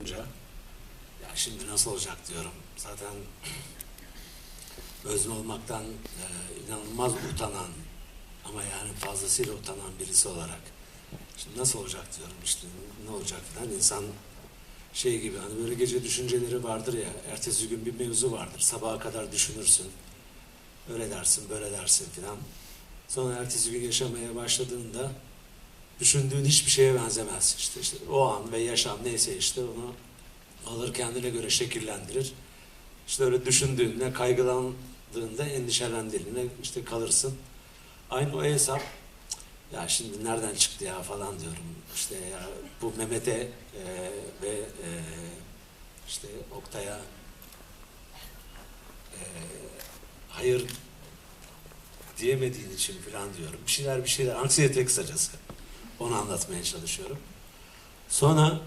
olunca ya şimdi nasıl olacak? diyorum. Zaten özne olmaktan e, inanılmaz utanan ama yani fazlasıyla utanan birisi olarak şimdi nasıl olacak? diyorum. İşte ne olacak? falan insan şey gibi hani böyle gece düşünceleri vardır ya ertesi gün bir mevzu vardır. Sabaha kadar düşünürsün. Öyle dersin böyle dersin filan. Sonra ertesi gün yaşamaya başladığında düşündüğün hiçbir şeye benzemez işte işte o an ve yaşam neyse işte onu alır kendine göre şekillendirir. İşte öyle düşündüğünde, kaygılandığında, endişelendiğinde işte kalırsın. Aynı o hesap ya şimdi nereden çıktı ya falan diyorum. İşte ya bu Mehmet'e e, ve e, işte Oktay'a e, hayır diyemediğin için falan diyorum. Bir şeyler bir şeyler anksiyete kısacası. Onu anlatmaya çalışıyorum. Sonra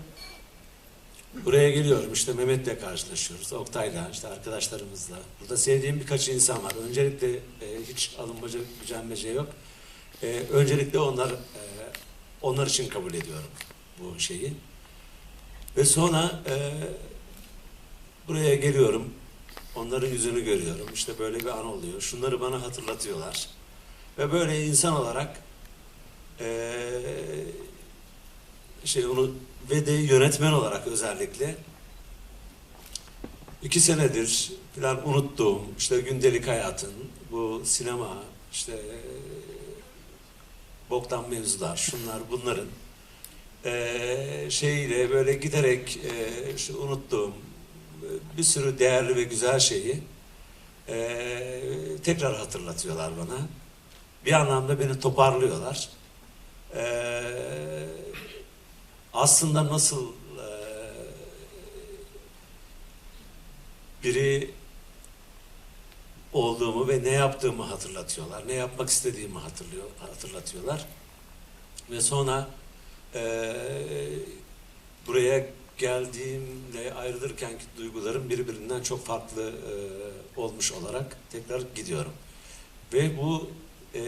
buraya geliyorum işte Mehmet'le karşılaşıyoruz. Oktay'la işte arkadaşlarımızla. Burada sevdiğim birkaç insan var. Öncelikle e, hiç alınmaca, gücenmece yok. E, öncelikle onlar e, onlar için kabul ediyorum bu şeyi. Ve sonra e, buraya geliyorum. Onların yüzünü görüyorum. İşte böyle bir an oluyor. Şunları bana hatırlatıyorlar. Ve böyle insan olarak ee, şey onu ve de yönetmen olarak özellikle iki senedir falan unuttuğum işte gündelik hayatın bu sinema işte e, boktan mevzular şunlar bunların e, şeyle böyle giderek e, işte unuttuğum e, bir sürü değerli ve güzel şeyi e, tekrar hatırlatıyorlar bana. Bir anlamda beni toparlıyorlar. Ee, aslında nasıl e, biri olduğumu ve ne yaptığımı hatırlatıyorlar. Ne yapmak istediğimi hatırlıyor, hatırlatıyorlar. Ve sonra e, buraya geldiğimle ayrılırkenki duygularım birbirinden çok farklı e, olmuş olarak tekrar gidiyorum. Ve bu e,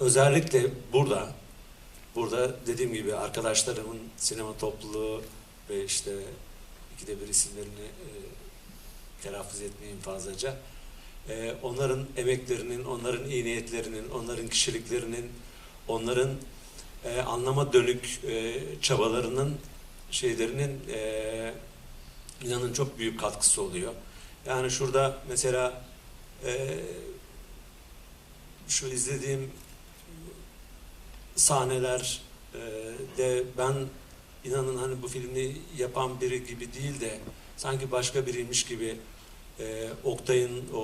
özellikle burada burada dediğim gibi arkadaşlarımın sinema topluluğu ve işte ikide bir isimlerini e, telaffuz etmeyeyim fazlaca. E, onların emeklerinin, onların iyi niyetlerinin, onların kişiliklerinin, onların e, anlama dönük e, çabalarının şeylerinin e, inanın çok büyük katkısı oluyor. Yani şurada mesela e, şu izlediğim sahneler e, de ben inanın hani bu filmi yapan biri gibi değil de sanki başka biriymiş gibi e, Oktay'ın o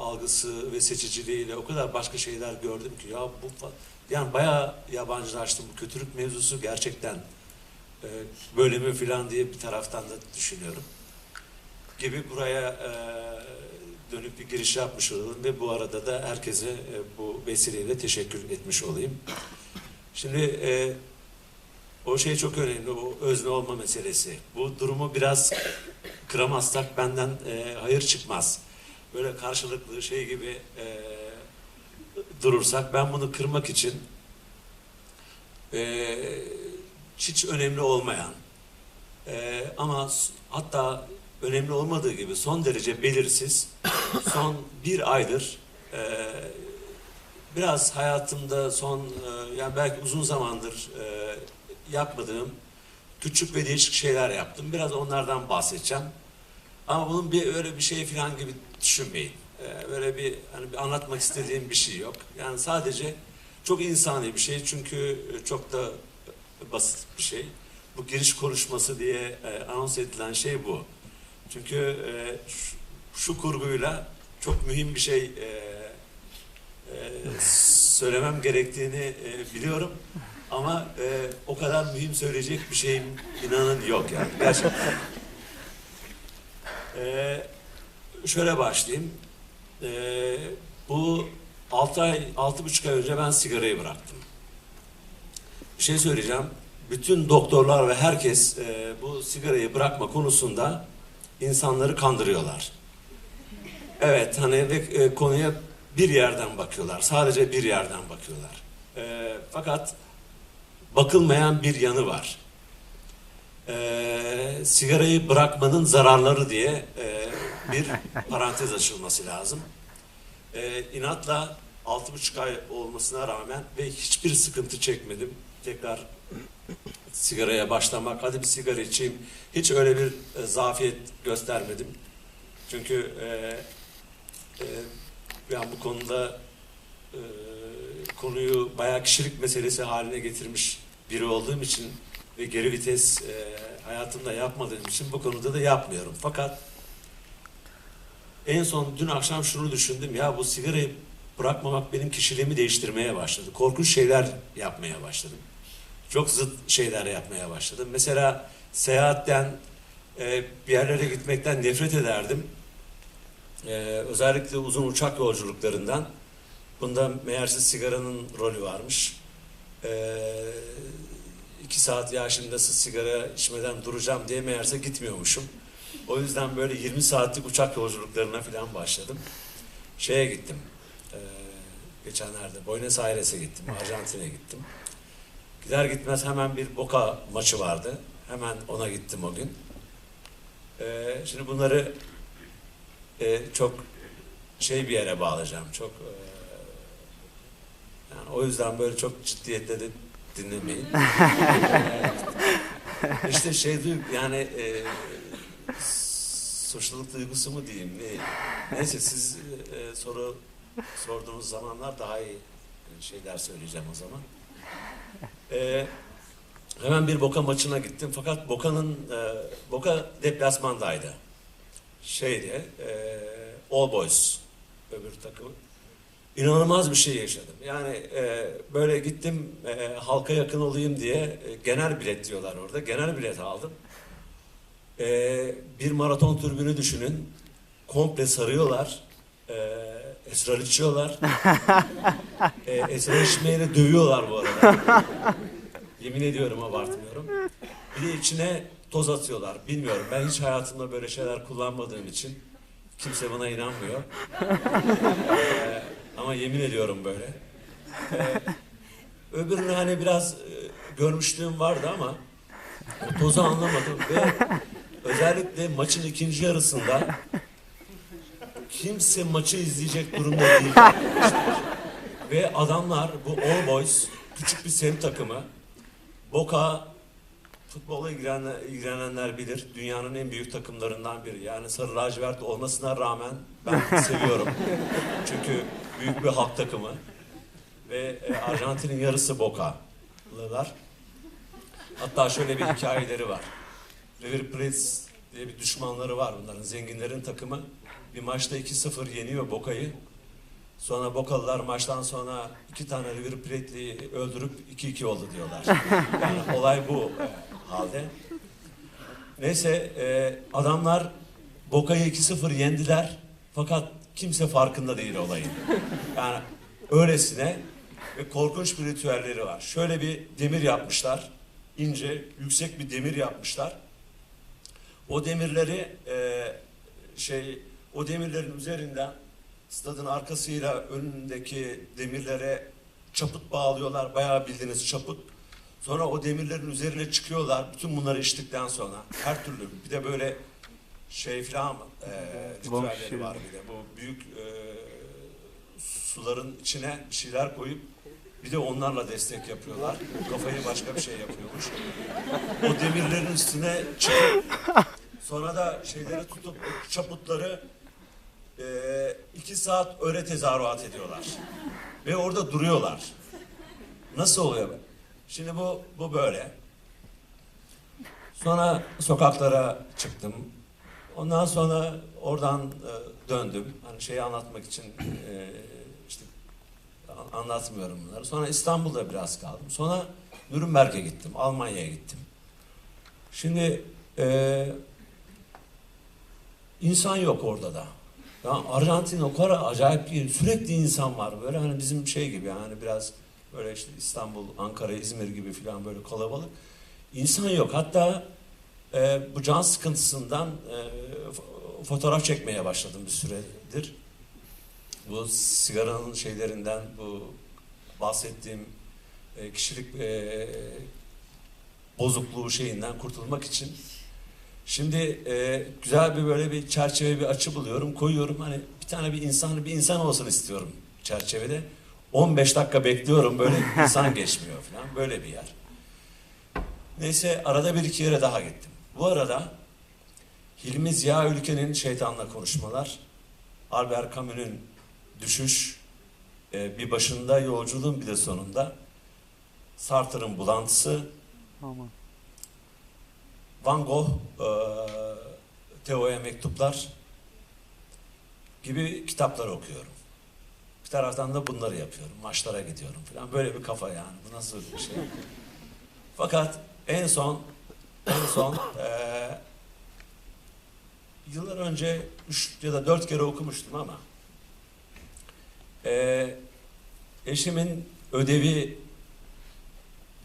algısı ve seçiciliğiyle o kadar başka şeyler gördüm ki ya bu yani bayağı yabancılaştım bu kötülük mevzusu gerçekten e, böyle mi filan diye bir taraftan da düşünüyorum gibi buraya e, dönük bir giriş yapmış olalım ve bu arada da herkese e, bu vesileyle teşekkür etmiş olayım. Şimdi e, o şey çok önemli, o özne olma meselesi. Bu durumu biraz kıramazsak benden e, hayır çıkmaz. Böyle karşılıklı şey gibi e, durursak ben bunu kırmak için e, hiç önemli olmayan e, ama hatta önemli olmadığı gibi son derece belirsiz son bir aydır e, biraz hayatımda son e, yani belki uzun zamandır e, yapmadığım küçük ve değişik şeyler yaptım. Biraz onlardan bahsedeceğim. Ama bunun bir öyle bir şey falan gibi düşünmeyin. E, böyle bir hani bir anlatmak istediğim bir şey yok. Yani sadece çok insani bir şey çünkü çok da basit bir şey. Bu giriş konuşması diye e, anons edilen şey bu. Çünkü e, şu, şu kurguyla çok mühim bir şey e, e, söylemem gerektiğini e, biliyorum. Ama e, o kadar mühim söyleyecek bir şeyim inanın yok yani. Gerçekten. E, şöyle başlayayım. E, bu 6 ay, altı buçuk ay önce ben sigarayı bıraktım. Bir şey söyleyeceğim. Bütün doktorlar ve herkes e, bu sigarayı bırakma konusunda insanları kandırıyorlar. Evet hani ve e, konuya bir yerden bakıyorlar. Sadece bir yerden bakıyorlar. E, fakat bakılmayan bir yanı var. e, sigarayı bırakmanın zararları diye e, bir parantez açılması lazım. E, inatla altı buçuk ay olmasına rağmen ve hiçbir sıkıntı çekmedim. Tekrar sigaraya başlamak, hadi bir sigara içeyim. Hiç öyle bir e, zafiyet göstermedim. Çünkü e, e, ben bu konuda e, konuyu bayağı kişilik meselesi haline getirmiş biri olduğum için ve geri vites e, hayatımda yapmadığım için bu konuda da yapmıyorum. Fakat en son dün akşam şunu düşündüm ya bu sigarayı bırakmamak benim kişiliğimi değiştirmeye başladı. Korkunç şeyler yapmaya başladım. Çok zıt şeyler yapmaya başladım. Mesela seyahatten e, bir yerlere gitmekten nefret ederdim. E, özellikle uzun uçak yolculuklarından. Bunda meğerse sigaranın rolü varmış. E, iki saat ya şimdi sigara içmeden duracağım diye meğerse gitmiyormuşum. O yüzden böyle 20 saatlik uçak yolculuklarına falan başladım. Şeye gittim. E, geçenlerde Buenos Aires'e gittim. Arjantin'e gittim. Gider gitmez hemen bir Boca maçı vardı. Hemen ona gittim o gün. E, şimdi bunları e, çok şey bir yere bağlayacağım. Çok e, yani o yüzden böyle çok ciddiyetle de dinlemeyin. E, işte şey duy- yani e, suçluluk duygusu mu diyeyim ne? Neyse siz e, soru sorduğunuz zamanlar daha iyi şeyler söyleyeceğim o zaman. E, hemen bir Boka maçına gittim fakat Boka'nın e, Boka deplasmandaydı. Şeydi e, All Boys öbür takım. İnanılmaz bir şey yaşadım. Yani e, böyle gittim e, halka yakın olayım diye e, genel bilet diyorlar orada. Genel bilet aldım. E, bir maraton türbünü düşünün. Komple sarıyorlar. E, esrar içiyorlar. e, esrar içmeyle dövüyorlar bu arada. Yemin ediyorum abartmıyorum. Bir de içine toz atıyorlar. Bilmiyorum ben hiç hayatımda böyle şeyler kullanmadığım için kimse bana inanmıyor. E, ama yemin ediyorum böyle. E, öbürünü hani biraz e, görmüşlüğüm vardı ama o tozu anlamadım ve özellikle maçın ikinci yarısında kimse maçı izleyecek durumda değil. Ve adamlar bu All Boys küçük bir semt takımı Boca futbola ilgilenen, ilgilenenler bilir. Dünyanın en büyük takımlarından biri. Yani sarı lacivert olmasına rağmen ben seviyorum. Çünkü büyük bir halk takımı. Ve e, Arjantin'in yarısı Boca'lılar. Hatta şöyle bir hikayeleri var. River Plate diye bir düşmanları var bunların. Zenginlerin takımı. Bir maçta 2-0 yeniyor Boca'yı. Sonra Bokalılar maçtan sonra iki tane River Plate'li öldürüp 2-2 oldu diyorlar. Yani olay bu halde. Neyse e, adamlar Boca'yı 2-0 yendiler. Fakat kimse farkında değil olayın. Yani öylesine ve korkunç bir ritüelleri var. Şöyle bir demir yapmışlar. ince, yüksek bir demir yapmışlar. O demirleri e, şey o demirlerin üzerinden stadın arkasıyla önündeki demirlere çaput bağlıyorlar. Bayağı bildiğiniz çaput. Sonra o demirlerin üzerine çıkıyorlar. Bütün bunları içtikten sonra her türlü bir de böyle şey filan e, ritüelleri var bir de. Bu büyük e, suların içine bir şeyler koyup bir de onlarla destek yapıyorlar. Kafayı başka bir şey yapıyormuş. O demirlerin üstüne çıkıp sonra da şeyleri tutup çaputları e, iki saat öyle tezahürat ediyorlar. Ve orada duruyorlar. Nasıl oluyor? Şimdi bu bu böyle. Sonra sokaklara çıktım. Ondan sonra oradan e, döndüm. Hani şeyi anlatmak için e, işte an- anlatmıyorum bunları. Sonra İstanbul'da biraz kaldım. Sonra Nürnberg'e gittim. Almanya'ya gittim. Şimdi e, insan yok orada da. Ya Arjantin o kadar acayip bir sürekli insan var böyle hani bizim şey gibi yani biraz böyle işte İstanbul, Ankara, İzmir gibi falan böyle kalabalık. İnsan yok. Hatta e, bu can sıkıntısından e, fo- fotoğraf çekmeye başladım bir süredir. Bu sigaranın şeylerinden bu bahsettiğim e, kişilik e, bozukluğu şeyinden kurtulmak için. Şimdi e, güzel bir böyle bir çerçeve bir açı buluyorum, koyuyorum. Hani bir tane bir insan bir insan olsun istiyorum çerçevede. 15 dakika bekliyorum böyle insan geçmiyor falan böyle bir yer. Neyse arada bir iki yere daha gittim. Bu arada Hilmi Ziya Ülke'nin Şeytanla Konuşmalar, Albert Camus'un Düşüş, e, bir başında yolculuğun bir de sonunda, Sartre'ın Bulantısı, Aman. Van Gogh, e, Teo'ya Mektuplar gibi kitaplar okuyorum. Bir taraftan da bunları yapıyorum. Maçlara gidiyorum falan. Böyle bir kafa yani. Bu nasıl bir şey? Fakat en son en son e, yıllar önce üç ya da dört kere okumuştum ama e, eşimin ödevi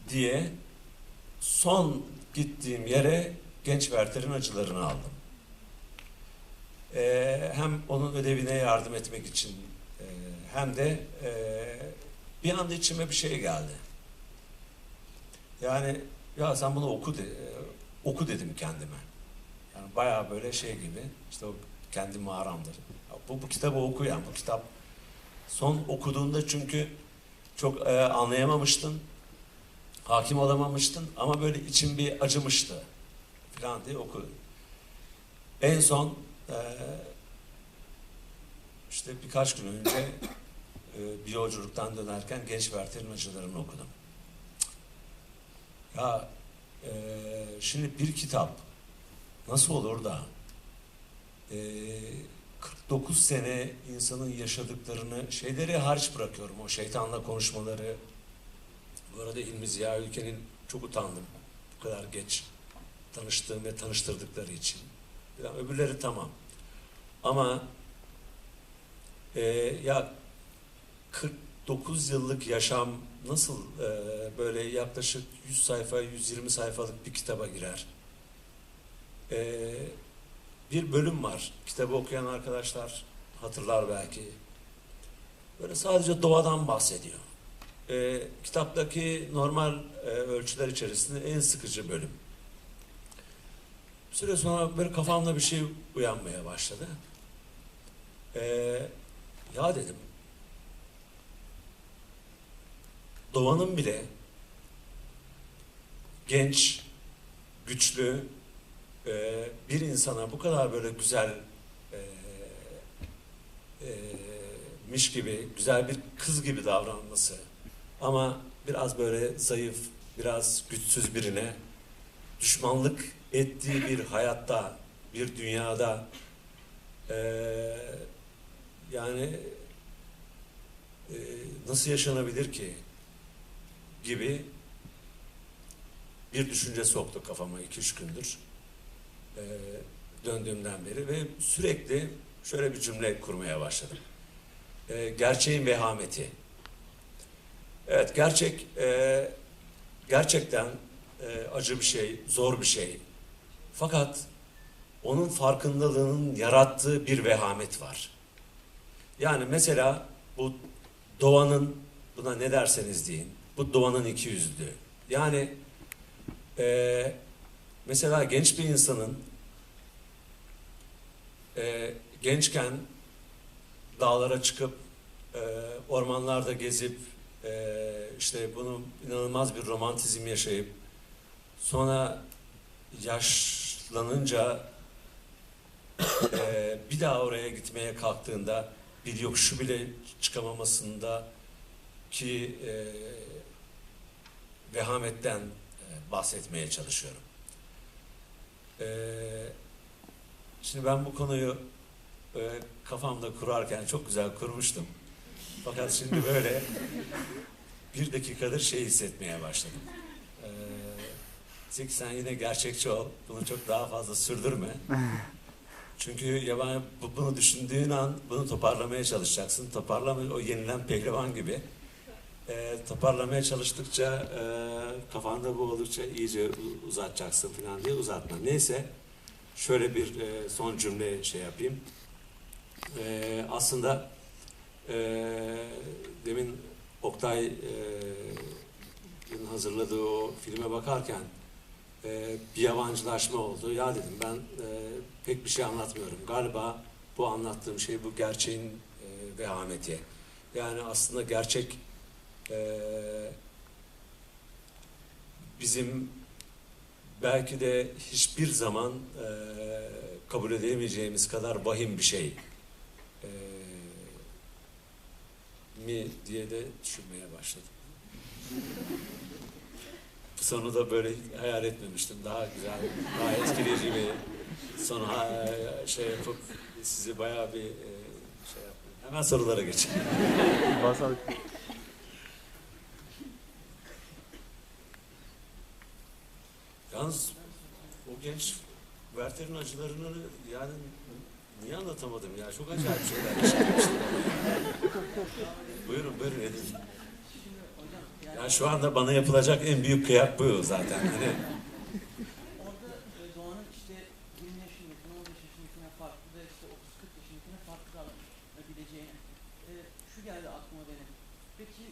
diye son gittiğim yere Genç Werther'in acılarını aldım. Ee, hem onun ödevine yardım etmek için e, hem de e, bir anda içime bir şey geldi. Yani ya sen bunu oku de, e, oku dedim kendime. Yani bayağı böyle şey gibi işte o kendi mağaramdır. Bu, bu kitabı oku yani bu kitap son okuduğunda çünkü çok e, anlayamamıştın hakim olamamıştın ama böyle içim bir acımıştı falan diye okudum. En son e, işte birkaç gün önce e, bir yolculuktan dönerken Genç Werther'in acılarını okudum. Ya e, şimdi bir kitap nasıl olur da e, 49 sene insanın yaşadıklarını şeyleri hariç bırakıyorum. O şeytanla konuşmaları, bu arada İlmi Ziya Ülke'nin çok utandım. Bu kadar geç tanıştığım ve tanıştırdıkları için. Öbürleri tamam. Ama e, ya 49 yıllık yaşam nasıl e, böyle yaklaşık 100 sayfa, 120 sayfalık bir kitaba girer? E, bir bölüm var. Kitabı okuyan arkadaşlar hatırlar belki. Böyle sadece doğadan bahsediyor e, kitaptaki normal e, ölçüler içerisinde en sıkıcı bölüm. Bir süre sonra böyle kafamda bir şey uyanmaya başladı. E, ya dedim, Doğan'ın bile genç, güçlü e, bir insana bu kadar böyle güzel e, e, miş gibi, güzel bir kız gibi davranması ama biraz böyle zayıf, biraz güçsüz birine düşmanlık ettiği bir hayatta, bir dünyada yani nasıl yaşanabilir ki gibi bir düşünce soktu kafama iki üç gündür eee, döndüğümden beri ve sürekli şöyle bir cümle kurmaya başladım. Eee, gerçeğin vehameti. Evet gerçek e, gerçekten e, acı bir şey, zor bir şey. Fakat onun farkındalığının yarattığı bir vehamet var. Yani mesela bu doğanın buna ne derseniz deyin. Bu doğanın iki yüzlüğü. Yani e, mesela genç bir insanın e, gençken dağlara çıkıp e, ormanlarda gezip ee, işte bunu inanılmaz bir romantizm yaşayıp sonra yaşlanınca e, bir daha oraya gitmeye kalktığında bir yokuşu bile çıkamamasında ki e, vehametten e, bahsetmeye çalışıyorum. E, şimdi ben bu konuyu e, kafamda kurarken çok güzel kurmuştum. Fakat şimdi böyle bir dakikadır şey hissetmeye başladım. Ee, Zeki sen yine gerçekçi ol. Bunu çok daha fazla sürdürme. Çünkü yabancı bunu düşündüğün an bunu toparlamaya çalışacaksın. Toparlama o yenilen pehlivan gibi. Ee, toparlamaya çalıştıkça e, kafanda bu oldukça iyice uzatacaksın falan diye uzatma. Neyse şöyle bir e, son cümle şey yapayım. E, aslında e, demin Oktay'ın hazırladığı o filme bakarken e, bir yabancılaşma oldu. Ya dedim ben e, pek bir şey anlatmıyorum. Galiba bu anlattığım şey bu gerçeğin e, vehameti. Yani aslında gerçek e, bizim belki de hiçbir zaman e, kabul edemeyeceğimiz kadar vahim bir şey e, mi diye de düşünmeye başladım. Bu sonu da böyle hayal etmemiştim. Daha güzel, daha etkileyici bir sonu ha- şey yapıp sizi bayağı bir e, şey yapmayayım. Hemen sorulara geçelim. Basal Yalnız o genç Werther'in acılarını yani niye anlatamadım ya? Çok acayip şeyler buyurun buyurun edin. Ya şu anda bana yapılacak en büyük kıyak bu zaten. Hani Orada Doğan'ın işte 20 yaşındakine, 15 yaşındakine farklı ve işte 30-40 yaşındakine farklı davranabileceğini. Şu geldi aklıma benim. Peki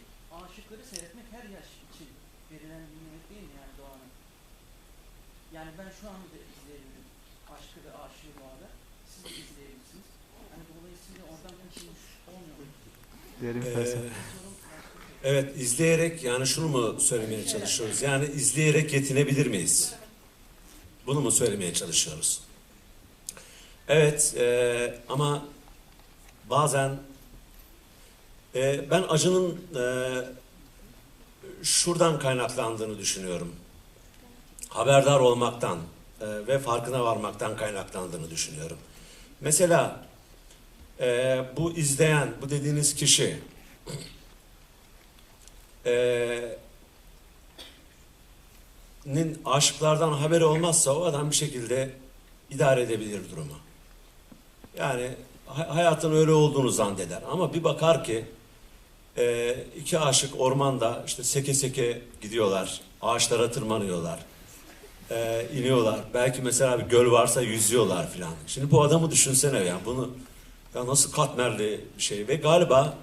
aşıkları seyretmek her yaş için verilen bir nimet değil mi yani Doğan'ın? Yani ben şu anda izleyebilirim. Aşkı ve aşığı bu arada. Siz de izleyebilirsiniz. Yani dolayısıyla oradan kaçınmış olmuyor. derin Ee, felsefe. Şey. evet izleyerek yani şunu mu söylemeye çalışıyoruz? Yani izleyerek yetinebilir miyiz? Bunu mu söylemeye çalışıyoruz? Evet e, ama bazen e, ben acının e, şuradan kaynaklandığını düşünüyorum. Haberdar olmaktan e, ve farkına varmaktan kaynaklandığını düşünüyorum. Mesela e, bu izleyen, bu dediğiniz kişi e, nin aşıklardan haberi olmazsa o adam bir şekilde idare edebilir durumu. Yani ha- hayatın öyle olduğunu zanneder. Ama bir bakar ki e, iki aşık ormanda işte seke seke gidiyorlar. Ağaçlara tırmanıyorlar. E, iniyorlar. Belki mesela bir göl varsa yüzüyorlar filan. Şimdi bu adamı düşünsene ya. Bunu ya nasıl katmerli bir şey. Ve galiba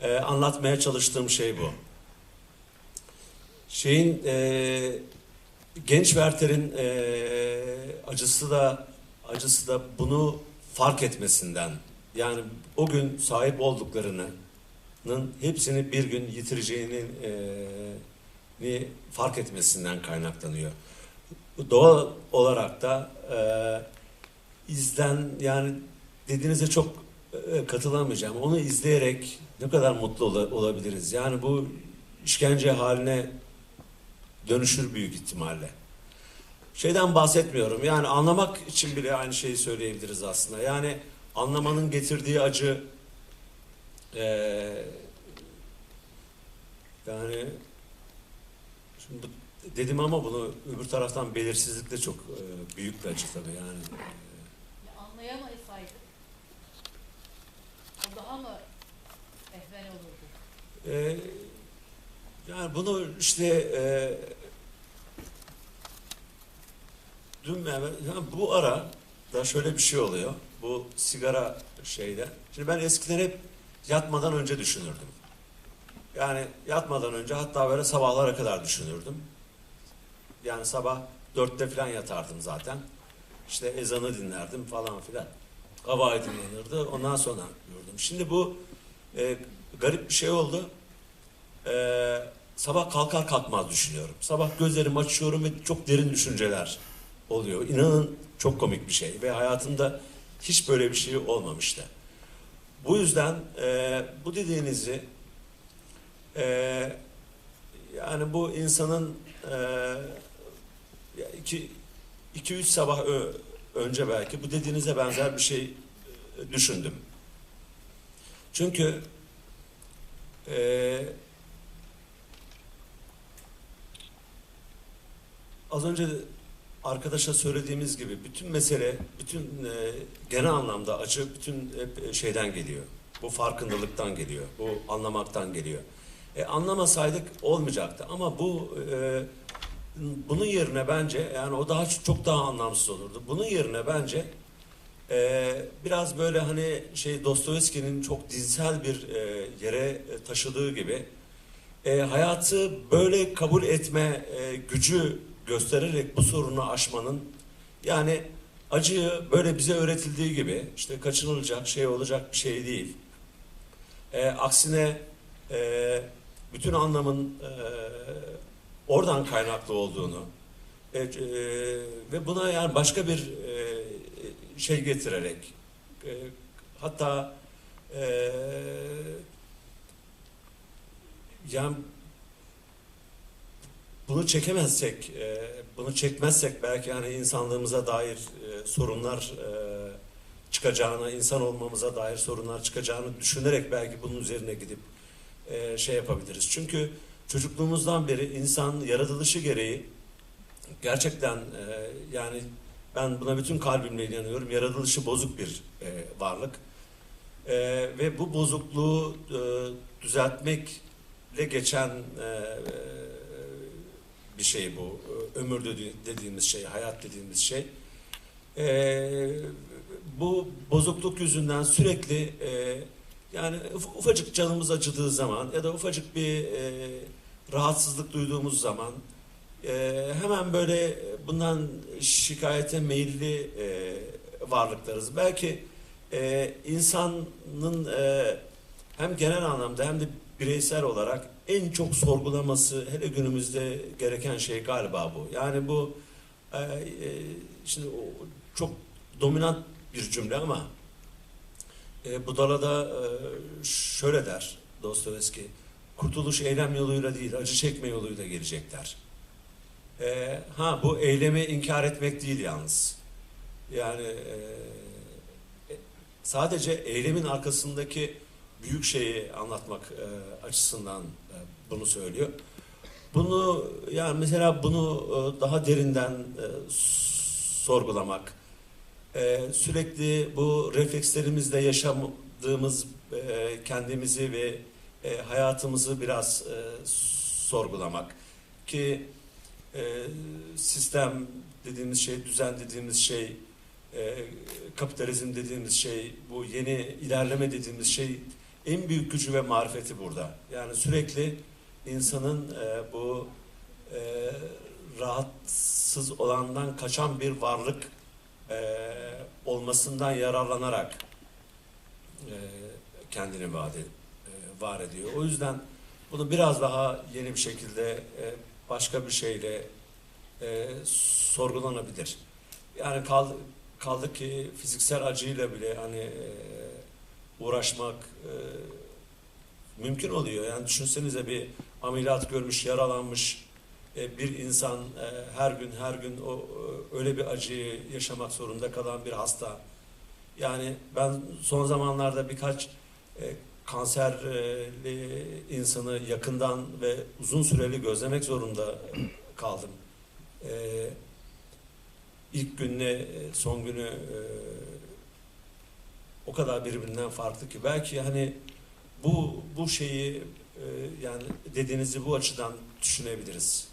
e, anlatmaya çalıştığım şey bu. Şeyin e, genç Werther'in e, acısı da acısı da bunu fark etmesinden yani o gün sahip olduklarının hepsini bir gün yitireceğini e, fark etmesinden kaynaklanıyor. Doğal olarak da e, izlen yani dediğinize çok e, katılamayacağım. Onu izleyerek ne kadar mutlu ola- olabiliriz. Yani bu işkence haline dönüşür büyük ihtimalle. Şeyden bahsetmiyorum. Yani anlamak için bile aynı şeyi söyleyebiliriz aslında. Yani anlamanın getirdiği acı eee, yani şimdi bu- dedim ama bunu öbür taraftan belirsizlik de çok eee, büyük bir acı tabii yani. Ya Anlayamasaydık o daha mı ehven olurdu? Ee, yani bunu işte e, dün Mehmet, yani bu ara da şöyle bir şey oluyor. Bu sigara şeyde. Şimdi ben eskiden hep yatmadan önce düşünürdüm. Yani yatmadan önce hatta böyle sabahlara kadar düşünürdüm. Yani sabah dörtte falan yatardım zaten. İşte ezanı dinlerdim falan filan. Hava aydınlanırdı. Ondan sonra yürüdüm. Şimdi bu e, garip bir şey oldu. Ee, sabah kalkar kalkmaz düşünüyorum. Sabah gözlerimi açıyorum ve çok derin düşünceler oluyor. İnanın çok komik bir şey ve hayatımda hiç böyle bir şey olmamıştı. Bu yüzden e, bu dediğinizi e, yani bu insanın e, iki, iki üç sabah önce belki bu dediğinize benzer bir şey e, düşündüm. Çünkü e, az önce arkadaşa söylediğimiz gibi bütün mesele, bütün e, genel anlamda acı bütün hep şeyden geliyor. Bu farkındalıktan geliyor, bu anlamaktan geliyor. E, anlamasaydık olmayacaktı ama bu e, bunun yerine bence yani o daha çok daha anlamsız olurdu. Bunun yerine bence e, biraz böyle hani şey Dostoyevski'nin çok dinsel bir e, yere taşıdığı gibi e, hayatı böyle kabul etme e, gücü göstererek bu sorunu aşmanın yani acıyı böyle bize öğretildiği gibi işte kaçınılacak şey olacak bir şey değil. E, aksine e, bütün anlamın e, oradan kaynaklı olduğunu e, e, ve buna yani başka bir e, şey getirerek e, hatta e, yani bunu çekemezsek, e, bunu çekmezsek belki hani insanlığımıza dair e, sorunlar e, çıkacağını, insan olmamıza dair sorunlar çıkacağını düşünerek belki bunun üzerine gidip e, şey yapabiliriz. Çünkü çocukluğumuzdan beri insan yaratılışı gereği gerçekten e, yani ben buna bütün kalbimle inanıyorum. Yaratılışı bozuk bir e, varlık. E, ve bu bozukluğu e, düzeltmekle geçen e, bir şey bu. Ömür dedi- dediğimiz şey, hayat dediğimiz şey. E, bu bozukluk yüzünden sürekli e, yani uf- ufacık canımız acıdığı zaman ya da ufacık bir e, rahatsızlık duyduğumuz zaman e, hemen böyle bundan şikayete meyilli e, varlıklarız. Belki e, insanın e, hem genel anlamda hem de bireysel olarak en çok sorgulaması hele günümüzde gereken şey galiba bu. Yani bu e, e, şimdi o çok dominant bir cümle ama e, Budala'da e, şöyle der Dostoyevski, kurtuluş eylem yoluyla değil, acı çekme yoluyla gelecekler. E, ha bu eylemi inkar etmek değil yalnız. Yani e, e, sadece eylemin arkasındaki büyük şeyi anlatmak e, açısından e, bunu söylüyor. Bunu yani mesela bunu e, daha derinden e, sorgulamak, e, sürekli bu reflekslerimizle yaşadığımız e, kendimizi ve e, hayatımızı biraz e, sorgulamak ki e, sistem dediğimiz şey, düzen dediğimiz şey, e, kapitalizm dediğimiz şey, bu yeni ilerleme dediğimiz şey en büyük gücü ve marifeti burada. Yani sürekli insanın e, bu e, rahatsız olandan kaçan bir varlık e, olmasından yararlanarak e, kendini vaat ed- e, var ediyor. O yüzden bunu biraz daha yeni bir şekilde e, başka bir şeyle e, sorgulanabilir. Yani kaldı, kaldı ki fiziksel acıyla bile hani e, uğraşmak mümkün oluyor. Yani düşünsenize bir ameliyat görmüş, yaralanmış bir insan her gün her gün o öyle bir acıyı yaşamak zorunda kalan bir hasta. Yani ben son zamanlarda birkaç kanserli insanı yakından ve uzun süreli gözlemek zorunda kaldım. E, ilk günle son günü e, o kadar birbirinden farklı ki belki hani bu bu şeyi e, yani dediğinizi bu açıdan düşünebiliriz.